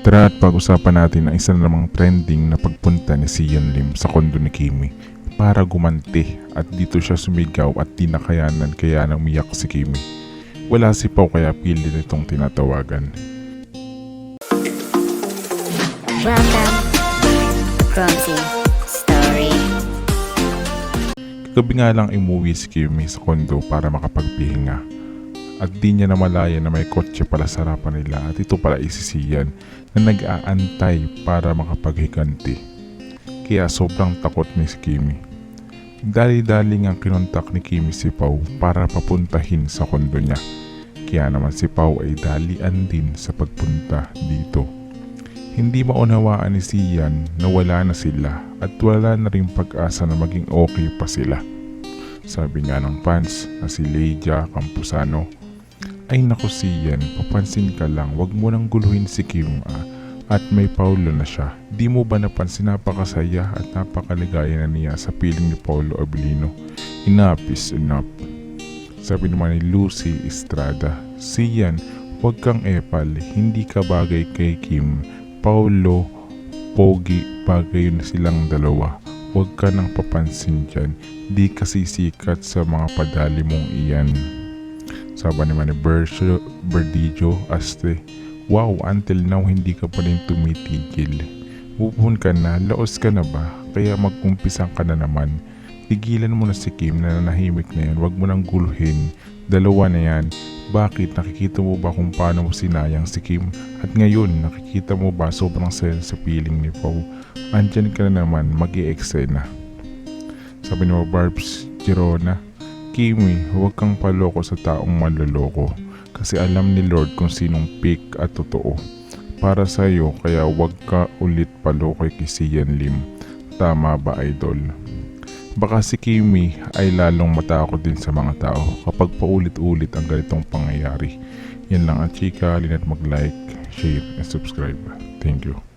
Tara at pag-usapan natin ang isa na namang trending na pagpunta ni Sian Lim sa kondo ni Kimi para gumanti at dito siya sumigaw at di nakayanan kaya nang miyak si Kimi. Wala si Pau kaya pili nitong tinatawagan. Welcome. Kagabi nga lang umuwi si Kimi sa kondo para makapagpihinga. At di niya namalaya na may kotse pala sa harapan nila at ito pala isisiyan na nag-aantay para makapaghiganti. Kaya sobrang takot ni si Kimi. Dali-dali ang kinontak ni Kimi si Pau para papuntahin sa kondo niya. Kaya naman si Pau ay dalian din sa pagpunta dito. Hindi maunawaan ni Sian na wala na sila at wala na rin pag-asa na maging okay pa sila. Sabi nga ng fans na si Leia Campusano, Ay naku Sian, papansin ka lang, wag mo nang guluhin si Kim ah. At may Paulo na siya. Di mo ba napansin napakasaya at napakaligaya na niya sa piling ni Paulo Abilino? Enough is enough. Sabi naman ni Lucy Estrada, Sian, wag kang epal, hindi ka bagay kay Kim. Paulo, Pogi, bagay na silang dalawa. Huwag ka nang papansin dyan, di kasi sikat sa mga padali mong iyan. Sabi naman ni Bercio, Berdijo, Aste, Wow, until now hindi ka pa rin tumitigil. Mupun ka na, laos ka na ba? Kaya magkumpisang ka na naman. Tigilan mo na si Kim na nanahimik na yan, wag mo nang guluhin. Dalawa na yan. Bakit? Nakikita mo ba kung paano mo sinayang si Kim? At ngayon, nakikita mo ba sobrang saya sa piling ni Pau? Andyan ka na naman, mag eksena Sabi ni Barbs Girona, Kimi, huwag kang paloko sa taong manloloko. Kasi alam ni Lord kung sinong pick at totoo. Para sa iyo, kaya huwag ka ulit paloko kay Sian Lim. Tama ba, idol? Baka si Kimi ay lalong matakot din sa mga tao kapag paulit-ulit ang ganitong pangyayari. Yan lang at chika, linat mag-like, share, and subscribe. Thank you.